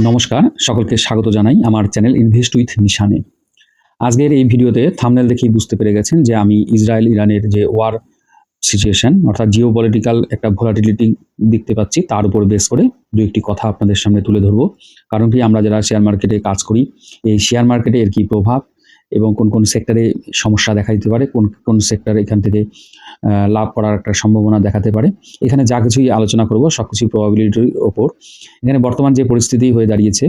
নমস্কার, সকলকে স্বাগত জানাই আমার চ্যানেল ইনভেস্ট উইথ নিশানে আজকের এই ভিডিওতে থামনেল দেখেই বুঝতে পেরে গেছেন যে আমি ইসরায়েল ইরানের যে ওয়ার সিচুয়েশন অর্থাৎ জিও পলিটিক্যাল একটা ভোলাটিলিটি দেখতে পাচ্ছি, তার উপর বেস করে দু একটি কথা আপনাদের সামনে তুলে ধরবো। কারণ কি আমরা যারা শেয়ার মার্কেটে কাজ করি, এই শেয়ার মার্কেটে এর কী প্রভাব এবং কোন কোন সেক্টরে সমস্যা দেখা দিতে পারে, কোন কোন সেক্টর এখান থেকে লাভ করার একটা সম্ভাবনা দেখাতে পারে। এখানে যা কিছুই আলোচনা করব সব কিছুই প্রবাবিলিটির ওপর। এখানে বর্তমান যে পরিস্থিতি হয়ে দাঁড়িয়েছে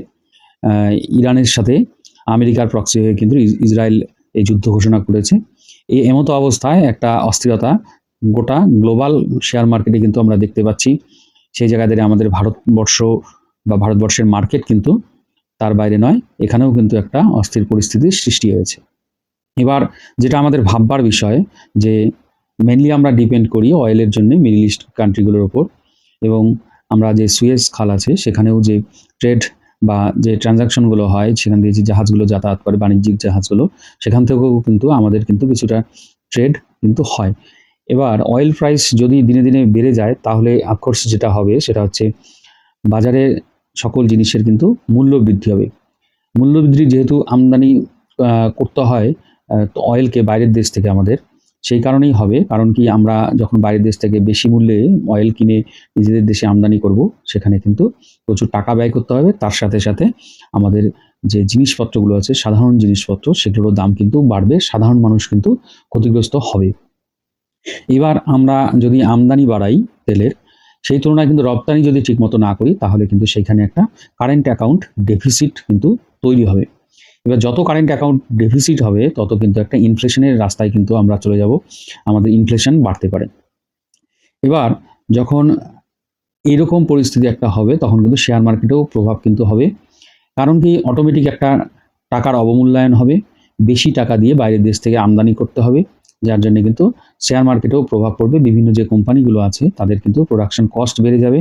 ইরানের সাথে আমেরিকার প্রক্সি হয়ে কিন্তু ইস- ইসরায়েল এই যুদ্ধ ঘোষণা করেছে। এই এমতো অবস্থায় একটা অস্থিরতা গোটা গ্লোবাল শেয়ার মার্কেটে কিন্তু আমরা দেখতে পাচ্ছি। সেই দাঁড়িয়ে আমাদের ভারতবর্ষ বা ভারতবর্ষের মার্কেট কিন্তু তার বাইরে নয়, এখানেও কিন্তু একটা অস্থির পরিস্থিতির সৃষ্টি হয়েছে। এবার যেটা আমাদের ভাববার বিষয় যে মেনলি আমরা ডিপেন্ড করি অয়েলের জন্য মিডল ইস্ট কান্ট্রিগুলোর ওপর এবং আমরা যে সুয়েজ খাল আছে, সেখানেও যে ট্রেড বা যে ট্রানজাকশনগুলো হয়, সেখান দিয়ে যে জাহাজগুলো যাতায়াত করে, বাণিজ্যিক জাহাজগুলো সেখান থেকেও কিন্তু আমাদের কিন্তু কিছুটা ট্রেড কিন্তু হয়। এবার অয়েল প্রাইস যদি দিনে দিনে বেড়ে যায়, তাহলে আক্ষর্ষ যেটা হবে সেটা হচ্ছে বাজারে সকল জিনিসের কিন্তু মূল্য বৃদ্ধি হবে। মূল্য বৃদ্ধি যেহেতু আমদানি করতে হয় তো অয়েলকে বাইরের দেশ থেকে আমাদের, সেই কারণেই হবে। কারণ কি আমরা যখন বাইরের দেশ থেকে বেশি মূল্যে অয়েল কিনে নিজেদের দেশে আমদানি করব, সেখানে কিন্তু প্রচুর টাকা ব্যয় করতে হবে। তার সাথে সাথে আমাদের যে জিনিসপত্রগুলো আছে, সাধারণ জিনিসপত্র, সেগুলোর দাম কিন্তু বাড়বে। সাধারণ মানুষ কিন্তু ক্ষতিগ্রস্ত হবে। এবার আমরা যদি আমদানি বাড়াই তেলের সেই তুলনায় কিন্তু রপ্তানি যদি ঠিকমতো না করি, তাহলে কিন্তু সেইখানে একটা কারেন্ট অ্যাকাউন্ট ডেফিসিট কিন্তু তৈরি হবে। এবার যত কারেন্ট অ্যাকাউন্ট ডেফিসিট হবে, তত কিন্তু একটা ইনফ্লেশনের রাস্তায় কিন্তু আমরা চলে যাব, আমাদের ইনফ্লেশন বাড়তে পারে। এবার যখন এরকম পরিস্থিতি একটা হবে, তখন কিন্তু শেয়ার মার্কেটেও প্রভাব কিন্তু হবে। কারণ কি? অটোমেটিক একটা টাকার অবমূল্যায়ন হবে, বেশি টাকা দিয়ে বাইরের দেশ থেকে আমদানি করতে হবে। যার জন্য কিন্তু শেয়ার মার্কেটেও প্রভাব পড়বে। বিভিন্ন যে কোম্পানিগুলো আছে, তাদের কিন্তু প্রোডাকশন কস্ট বেড়ে যাবে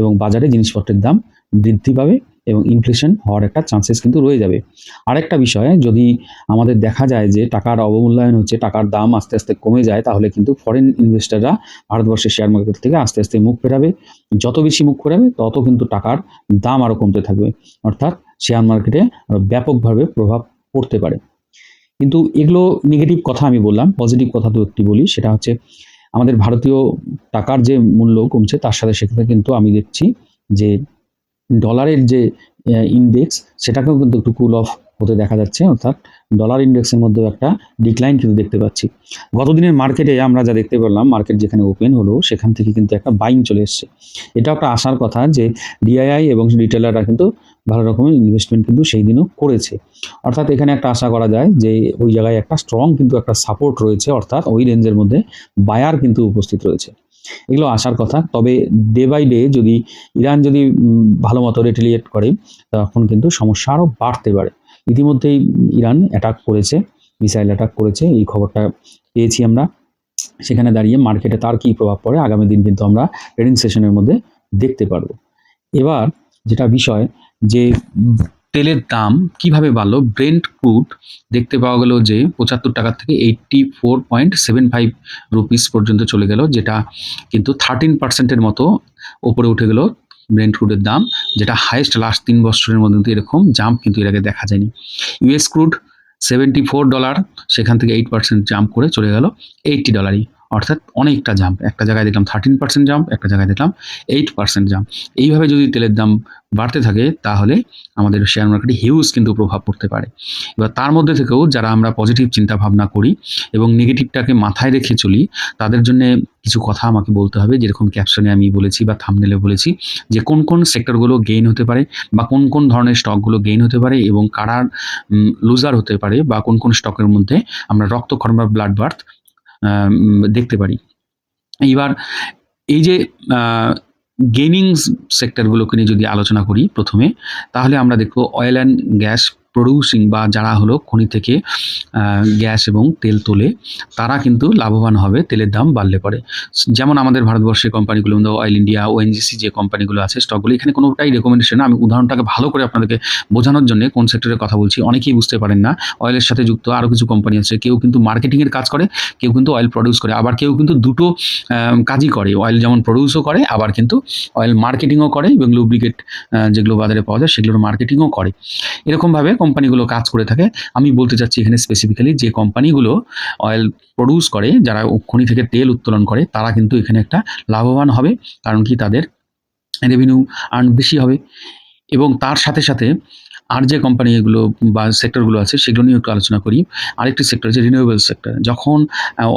এবং বাজারে জিনিসপত্রের দাম বৃদ্ধি পাবে এবং ইনফ্লেশন হওয়ার একটা চান্সেস কিন্তু রয়ে যাবে। আরেকটা বিষয়, যদি আমাদের দেখা যায় যে টাকার অবমূল্যায়ন হচ্ছে, টাকার দাম আস্তে আস্তে কমে যায়, তাহলে কিন্তু ফরেন ইনভেস্টররা ভারতবর্ষের শেয়ার মার্কেট থেকে আস্তে আস্তে মুখ ফেরাবে। যত বেশি মুখ ফেরাবে, তত কিন্তু টাকার দাম আরও কমতে থাকবে। অর্থাৎ শেয়ার মার্কেটে আরও ব্যাপকভাবে প্রভাব পড়তে পারে। কিন্তু এগুলো নেগেটিভ কথা আমি বললাম পজিটিভ কথা তো একটি বলি, সেটা হচ্ছে আমাদের ভারতীয় টাকার যে মূল্য কমছে, তার সাথে সেক্ষেত্রে কিন্তু আমি দেখছি যে ডলারের যে ইন্ডেক্স সেটাকেও কিন্তু একটু কুল অফ হতে দেখা যাচ্ছে, অর্থাৎ ডলার ইন্ডেক্সের মধ্যেও একটা ডিক্লাইন কিন্তু দেখতে পাচ্ছি। গতদিনের মার্কেটে আমরা যা দেখতে পেলাম মার্কেট যেখানে ওপেন হলো, সেখান থেকে কিন্তু একটা বাইং চলে এসছে। এটা একটা আসার কথা যে ডিআইআই এবং রিটেলাররা কিন্তু ভালো রকমের ইনভেস্টমেন্ট কিন্তু সেই দিনও করেছে। অর্থাৎ এখানে একটা আশা করা যায় যে ওই জায়গায় একটা স্ট্রং কিন্তু একটা সাপোর্ট রয়েছে, অর্থাৎ ওই রেঞ্জের মধ্যে বায়ার কিন্তু উপস্থিত রয়েছে। এগুলো আসার কথা, তবে ডে বাই ডে যদি ইরান যদি ভালো মতো রেটিলিয়েট করে, তখন কিন্তু সমস্যা আরও বাড়তে পারে। ইতিমধ্যেই ইরান অ্যাটাক করেছে মিসাইল অ্যাটাক করেছে, এই খবরটা পেয়েছি আমরা। সেখানে দাঁড়িয়ে মার্কেটে তার কী প্রভাব পড়ে, আগামী দিন কিন্তু আমরা ট্রেডিং সেশনের মধ্যে দেখতে পারব। এবার যেটা বিষয়, যে তেলের দাম কীভাবে বাড়লো ব্রেন্ট ক্রুড দেখতে পাওয়া গেল যে পঁচাত্তর টাকা থেকে eighty four point seven five rupees পর্যন্ত চলে গেল, যেটা কিন্তু থার্টিন পার্সেন্টের মতো ওপরে উঠে গেল ব্রেন্ট ক্রুডের দাম, যেটা হাইয়েস্ট লাস্ট তিন বছরের মধ্যে কিন্তু এরকম জাম্প কিন্তু এর আগে দেখা যায়নি। US crude seventy four dollar সেখান থেকে এইট পার্সেন্ট জাম্প করে চলে গেল এইটটি ডলারই অর্থাৎ অনেকটা জাম্প একটা জায়গায় দেখলাম থার্টিন পার্সেন্ট জাম্প একটা জায়গায় দেখলাম এইট পার্সেন্ট জাম্প এইভাবে যদি তেলের দাম বাড়তে থাকে, তাহলে আমাদের শেয়ার মার্কেটে হিউজ কিন্তু প্রভাব পড়তে পারে। এবার তার মধ্যে থেকেও যারা আমরা পজিটিভ চিন্তা ভাবনা করি এবং নেগেটিভটাকে মাথায় রেখে চলি, তাদের জন্য কিছু কথা আমাকে বলতে হবে। যেরকম ক্যাপশনে আমি বলেছি বা থামনেলে বলেছি যে কোন কোন সেক্টরগুলো গেইন হতে পারে বা কোন কোন ধরনের স্টকগুলো গেইন হতে পারে এবং কারা লুজার হতে পারে বা কোন কোন স্টকের মধ্যে আমরা রক্তক্ষরণ বা ব্লাড বার্থ দেখতে পারি। এইবার এই যে গেমিং সেক্টরগুলোকে নিয়ে যদি আলোচনা করি প্রথমে, তাহলে আমরা দেখব অয়েল অ্যান্ড গ্যাস প্রডিউসিং বা যারা হলো খনি থেকে গ্যাস এবং তেল তোলে, তারা কিন্তু লাভবান হবে, তেলের দাম বাড়লে পরে। যেমন আমাদের ভারতবর্ষের কোম্পানিগুলো অয়েল ইন্ডিয়া ওএনজিসি যে কোম্পানিগুলো আছে স্টকগুলো এখানে কোনোটাই রেকমেন্ডেশন আমি উদাহরণটাকে ভালো করে আপনাদেরকে বোঝানোর জন্য কোন সেক্টরের কথা বলছি, অনেকেই বুঝতে পারেন না। অয়েলের সাথে যুক্ত আরও কিছু কোম্পানি আছে, কেউ কিন্তু মার্কেটিংয়ের কাজ করে, কেউ কিন্তু অয়েল প্রডিউস করে, আবার কেউ কিন্তু দুটো কাজই করে। অয়েল যেমন প্রডিউসও করে, আবার কিন্তু অয়েল মার্কেটিংও করে এবং লুব্রিকেট যেগুলো বাজারে পাওয়া যায়, সেগুলোর মার্কেটিংও করে। এরকমভাবে কোম্পানিগুলো কাজ করে থাকে, আমি বলতে চাচ্ছি এখানে স্পেসিফিক্যালি যে কোম্পানিগুলো অয়েল প্রডিউস করে, যারা খনি থেকে তেল উত্তোলন করে, তারা কিন্তু এখানে একটা লাভবান হবে, কারণ কি তাদের রেভিনিউ আর্ন বেশি হবে। এবং তার সাথে সাথে আর যে কোম্পানিগুলো বা সেক্টরগুলো আছে, সেগুলো নিয়ে একটু আলোচনা করি। আরেকটি সেক্টর আছে রিনিউয়েবল সেক্টর যখন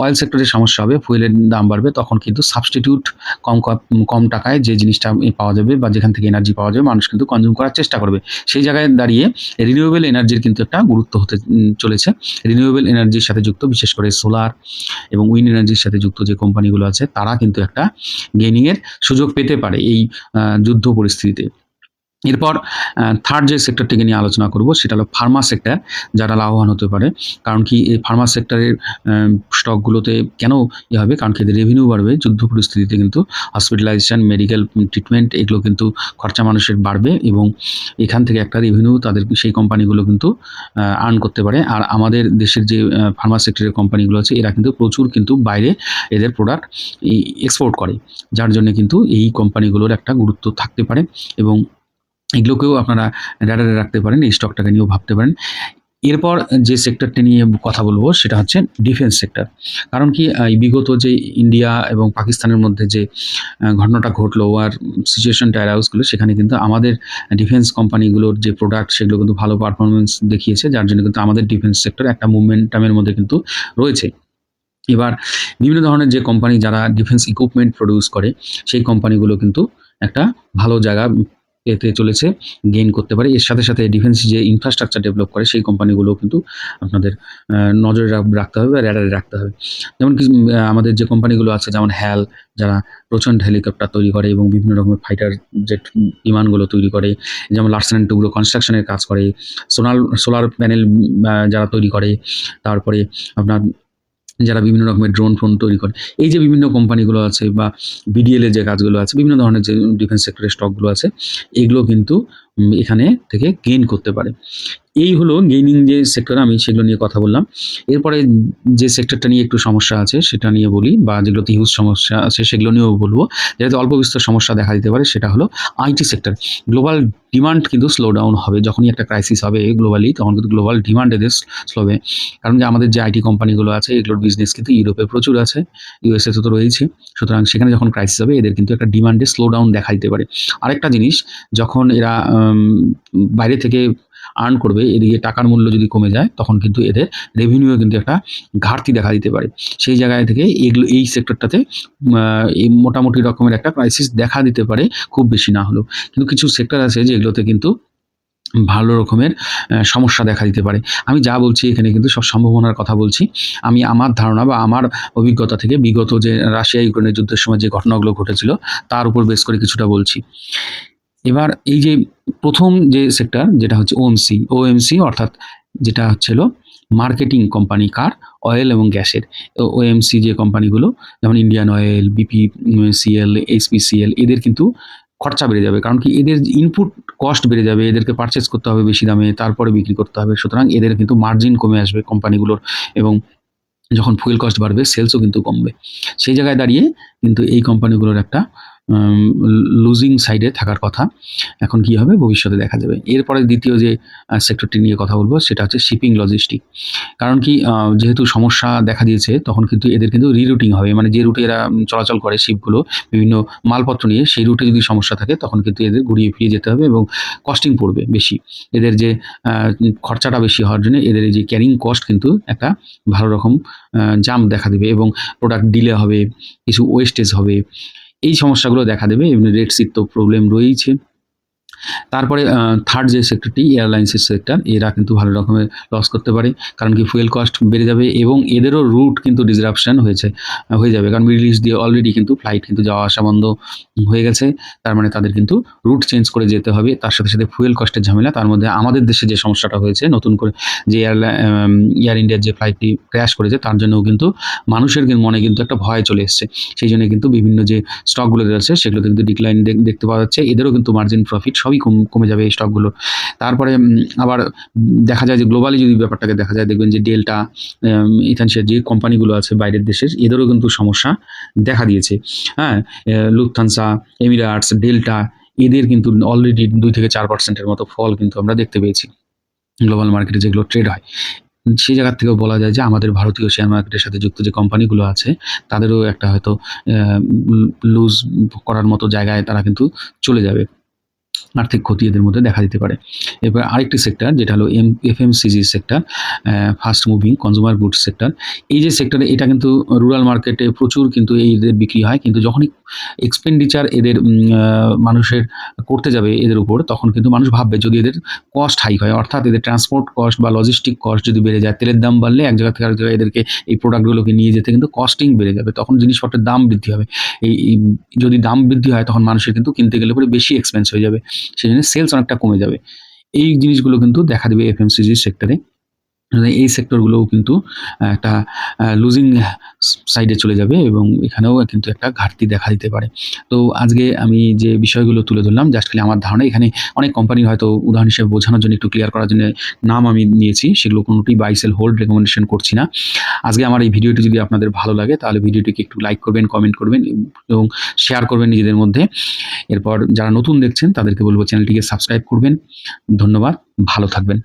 অয়েল সেক্টরে সমস্যা হবে ফুয়েলের দাম বাড়বে, তখন কিন্তু সাবস্টিটিউট কম কম টাকায় যে জিনিসটা পাওয়া যাবে বা যেখান থেকে এনার্জি পাওয়া যাবে, মানুষ কিন্তু কনজিউম করার চেষ্টা করবে। সেই জায়গায় দাঁড়িয়ে রিনিউয়েবল এনার্জির কিন্তু একটা গুরুত্ব হতে চলেছে। রিনিউয়েবল এনার্জির সাথে যুক্ত, বিশেষ করে সোলার এবং উইন্ড এনার্জির সাথে যুক্ত যে কোম্পানিগুলো আছে, তারা কিন্তু একটা গেনিংয়ের সুযোগ পেতে পারে এই যুদ্ধ পরিস্থিতিতে। এরপর থার্ড যে সেক্টরটিকে নিয়ে আলোচনা করব সেটা হলো ফার্মা সেক্টর যারা লাভবান হতে পারে। কারণ কি এই ফার্মা সেক্টরের স্টকগুলোতে কেন ই হবে? কারণ কি এদের রেভিনিউ বাড়বে, যুদ্ধ পরিস্থিতিতে কিন্তু হসপিটালাইজেশন মেডিকেল ট্রিটমেন্ট এগুলো কিন্তু খরচা মানুষের বাড়বে এবং এখান থেকে একটা রেভিনিউ তাদের সেই কোম্পানিগুলো কিন্তু আর্ন করতে পারে। আর আমাদের দেশের যে ফার্মা সেক্টরের কোম্পানিগুলো আছে, এরা কিন্তু প্রচুর কিন্তু বাইরে এদের প্রোডাক্ট এক্সপোর্ট করে। যার জন্য কিন্তু এই কোম্পানিগুলোর একটা গুরুত্ব থাকতে পারে এবং এগুলোকেও আপনারা র্যাডারে রাখতে পারেন, এই স্টকটাকে নিয়েও ভাবতে পারেন। এরপর যে সেক্টরটি নিয়ে কথা বলব, সেটা হচ্ছে ডিফেন্স সেক্টর কারণ কি বিগত যে ইন্ডিয়া এবং পাকিস্তানের মধ্যে যে ঘটনাটা ঘটলো, আর সিচুয়েশনটা অ্যারাউজগুলো সেখানে কিন্তু আমাদের ডিফেন্স কোম্পানিগুলোর যে প্রোডাক্ট সেগুলো কিন্তু ভালো পারফরমেন্স দেখিয়েছে, যার জন্য কিন্তু আমাদের ডিফেন্স সেক্টর একটা মুভমেন্টামের মধ্যে কিন্তু রয়েছে। এবার, বিভিন্ন ধরনের যে কোম্পানি যারা ডিফেন্স ইকুইপমেন্ট প্রডিউস করে, সেই কোম্পানিগুলো কিন্তু একটা ভালো জায়গা পেতে চলেছে গেইন করতে পারে। এর সাথে সাথে ডিফেন্স যে ইনফ্রাস্ট্রাকচার ডেভেলপ করে, সেই কোম্পানিগুলোও কিন্তু আপনাদের নজরে রাখতে হবে বা র্যাডারে রাখতে হবে। যেমন কি আমাদের যে কোম্পানিগুলো আছে, যেমন হ্যাল যারা প্রচণ্ড হেলিকপ্টার তৈরি করে এবং বিভিন্ন রকমের ফাইটার জেট বিমানগুলো তৈরি করে, যেমন লার্সেন অ্যান্ড কনস্ট্রাকশনের কাজ করে সোনার সোলার প্যানেল যারা তৈরি করে, তারপরে আপনার যারা বিভিন্ন রকমের ড্রোন ফ্রোন তৈরি করে। এই যে বিভিন্ন কোম্পানিগুলো আছে বা বিডিএল এর যে কাজগুলো আছে, বিভিন্ন ধরনের যে ডিফেন্স সেক্টরের স্টকগুলো আছে, এগুলো কিন্তু এখানে থেকে গেইন করতে পারে। এই হলো গেইনিং যে সেক্টর আমি সেগুলো নিয়ে কথা বললাম। এরপরে যে সেক্টরটা নিয়ে একটু সমস্যা আছে, সেটা নিয়ে বলি, বা যেগুলোতে হিউজ সমস্যা আছে, সেগুলো নিয়েও বলব। যেহেতু অল্প বিস্তর সমস্যা দেখা দিতে পারে, সেটা হলো আইটি সেক্টর গ্লোবাল ডিমান্ড কিন্তু স্লো ডাউন হবে। যখনই একটা ক্রাইসিস হবে গ্লোবালি তখন কিন্তু গ্লোবাল ডিমান্ড এদের স্লোবে কারণ যে আমাদের যে আইটি কোম্পানিগুলো আছে, এগুলোর বিজনেস কিন্তু ইউরোপে প্রচুর আছে ইউএসএ তো রয়েছে সুতরাং সেখানে যখন ক্রাইসিস হবে, এদের কিন্তু একটা ডিমান্ডে স্লো ডাউন দেখা দিতে পারে। আরেকটা জিনিস, যখন এরা বাইরে থেকে আর্ন করবে, এদিকে টাকার মূল্য যদি কমে যায়, তখন কিন্তু এদের রেভিনিউ কিন্তু একটা ঘাটতি দেখা দিতে পারে। সেই জায়গায় থেকে এগুলো, এই সেক্টরটাতে এই মোটামুটি রকমের একটা ক্রাইসিস দেখা দিতে পারে, খুব বেশি না হলেও। কিন্তু কিছু সেক্টর আছে যেগুলোতে কিন্তু ভালো রকমের সমস্যা দেখা দিতে পারে। আমি যা বলছি এখানে কিন্তু সব সম্ভাবনার কথা বলছি। আমি আমার ধারণা বা আমার অভিজ্ঞতা থেকে বিগত যে রাশিয়া ইউক্রেনের যুদ্ধের সময় যে ঘটনাগুলো ঘটেছিল, তার উপর বেস করে কিছুটা বলছি। এবার এই যে প্রথম যে সেক্টর যেটা হচ্ছে ওএমসি ওএমসি অর্থাৎ যেটা হচ্ছিল মার্কেটিং কোম্পানি কার অয়েল এবং গ্যাসের। ওএমসি যে কোম্পানিগুলো যেমন Indian oil BP CL HPCL এদের কিন্তু খরচা বেড়ে যাবে। কারণ কি এদের ইনপুট কস্ট বেড়ে যাবে, এদেরকে পারচেস করতে হবে বেশি দামে, তারপরে বিক্রি করতে হবে। সুতরাং এদের কিন্তু মার্জিন কমে আসবে কোম্পানিগুলোর এবং যখন ফুয়েল কস্ট বাড়বে সেলসও কিন্তু কমবে। সেই জায়গায় দাঁড়িয়ে কিন্তু এই কোম্পানিগুলোর একটা লুজিং সাইডে থাকার কথা। এখন কি হবে? ভবিষ্যতে দেখা যাবে। এরপরে দ্বিতীয় যে সেক্টরটি নিয়ে কথা বলব, সেটা হচ্ছে শিপিং লজিস্টিক কারণ কি যেহেতু সমস্যা দেখা দিয়েছে, তখন কিন্তু এদের কিন্তু রিরুটিং হবে। মানে যে রুটে এরা চলাচল করে শিপগুলো বিভিন্ন মালপত্র নিয়ে, সেই রুটে যদি সমস্যা থাকে, তখন কিন্তু এদের ঘুরিয়ে ফিরিয়ে যেতে হবে এবং কস্টিং পড়বে বেশি। এদের যে খরচাটা বেশি হওয়ার জন্য এদের যে ক্যারিং কস্ট কিন্তু একটা ভালো রকম জাম্প দেখা দেবে এবং প্রোডাক্ট ডিলে হবে, কিছু ওয়েস্টেজ হবে। এই সমস্যাগুলো দেখা দেবে। এমনি রেড সিট তো প্রবলেম রয়েইছে। তারপরে থার্ড যে সেক্টরটি এয়ারলাইন্সের সেক্টর এরা কিন্তু ভালো রকমের লস করতে পারে, কারণ কি ফুয়েল কস্ট বেড়ে যাবে এবং এদেরও রুট কিন্তু ডিসরাপশন হয়েছে হয়ে যাবে। কারণ মিডল ইস্ট দিয়ে অলরেডি কিন্তু ফ্লাইট কিন্তু যাওয়া আসা বন্ধ হয়ে গেছে, তার মানে তাদের কিন্তু রুট চেঞ্জ করে যেতে হবে। তার সাথে সাথে ফুয়েল কস্টের ঝামেলা, তার মধ্যে আমাদের দেশে যে সমস্যাটা হয়েছে, নতুন করে যে এয়ারলাইন এয়ার ইন্ডিয়ার যে ফ্লাইটটি ক্র্যাশ করেছে, তার জন্যও কিন্তু মানুষের মনে কিন্তু একটা ভয় চলে এসছে। সেই জন্য কিন্তু বিভিন্ন যে স্টকগুলো রয়েছে, সেগুলোতে কিন্তু ডিক্লাইন দেখতে পাওয়া যাচ্ছে। এদেরও কিন্তু মার্জিন প্রফিট সবই কম- যাবে এই স্টকগুলো তারপরে আবার দেখা যায় যে গ্লোবালি যদি ব্যাপারটাকে দেখা যায়, দেখবেন যে ডেল্টা ইথানশিয়ার যে কোম্পানিগুলো আছে বাইরের দেশের, এদেরও কিন্তু সমস্যা দেখা দিয়েছে। হ্যাঁ লুকথানসা এমিরাটস ডেল্টা এদের কিন্তু অলরেডি দুই থেকে চার পার্সেন্টের মতো ফল কিন্তু আমরা দেখতে পেয়েছি। গ্লোবাল মার্কেটে যেগুলো ট্রেড হয় সেই জায়গার থেকেও বলা যায় যে আমাদের ভারতীয় শেয়ার মার্কেটের সাথে যুক্ত যে কোম্পানিগুলো আছে, তাদেরও একটা হয়তো লুজ করার মতো জায়গায় তারা কিন্তু চলে যাবে। আর্থিক ক্ষতি এদের মধ্যে দেখা দিতে পারে। এবার আরেকটি সেক্টর যেটা হলো M FMCG sector fast moving consumer goods sector এই যে সেক্টরে এটা কিন্তু রুরাল মার্কেটে প্রচুর কিন্তু এই এদের বিক্রি হয়। কিন্তু যখনই এক্সপেন্ডিচার এদের মানুষের করতে যাবে এদের উপর, তখন কিন্তু মানুষ ভাববে যদি এদের কস্ট হাই হয়, অর্থাৎ এদের ট্রান্সপোর্ট কস্ট বা লজিস্টিক কস্ট যদি বেড়ে যায়, তেলের দাম বাড়লে এক জায়গা থেকে আরেক জায়গায় এদেরকে এই প্রোডাক্টগুলোকে নিয়ে যেতে কিন্তু কস্টিং বেড়ে যাবে। তখন জিনিসপত্রের দাম বৃদ্ধি হবে। এই যদি দাম বৃদ্ধি হয়, তখন মানুষের কিন্তু কিনতে গেলে পরে বেশি এক্সপেন্স হয়ে যাবে। সেই জন্য সেলস অনেকটা কমে যাবে। এই জিনিসগুলো কিন্তু দেখা দেবে এফএমসিজি সেক্টরে এই সেক্টরগুলোও কিন্তু একটা লুজিং সাইডে চলে যাবে এবং এখানেও কিন্তু একটা ঘাটতি দেখা দিতে পারে। তো আজকে আমি যে বিষয়গুলো তুলে ধরলাম জাস্ট খালি আমার ধারণা, এখানে অনেক কোম্পানি হয়তো উদাহরণ হিসেবে বোঝানোর জন্য একটু ক্লিয়ার করার জন্য নাম আমি নিয়েছি, সেগুলো কোনোটি বাই সেল হোল্ড রেকমেন্ডেশন করছি না। আজকে আমার এই ভিডিওটি যদি আপনাদের ভালো লাগে, তাহলে ভিডিওটিকে একটু লাইক করবেন কমেন্ট করবেন এবং শেয়ার করবেন নিজেদের মধ্যে। এরপর যারা নতুন দেখছেন, তাদেরকে বলব চ্যানেলটিকে সাবস্ক্রাইব করবেন। ধন্যবাদ, ভালো থাকবেন।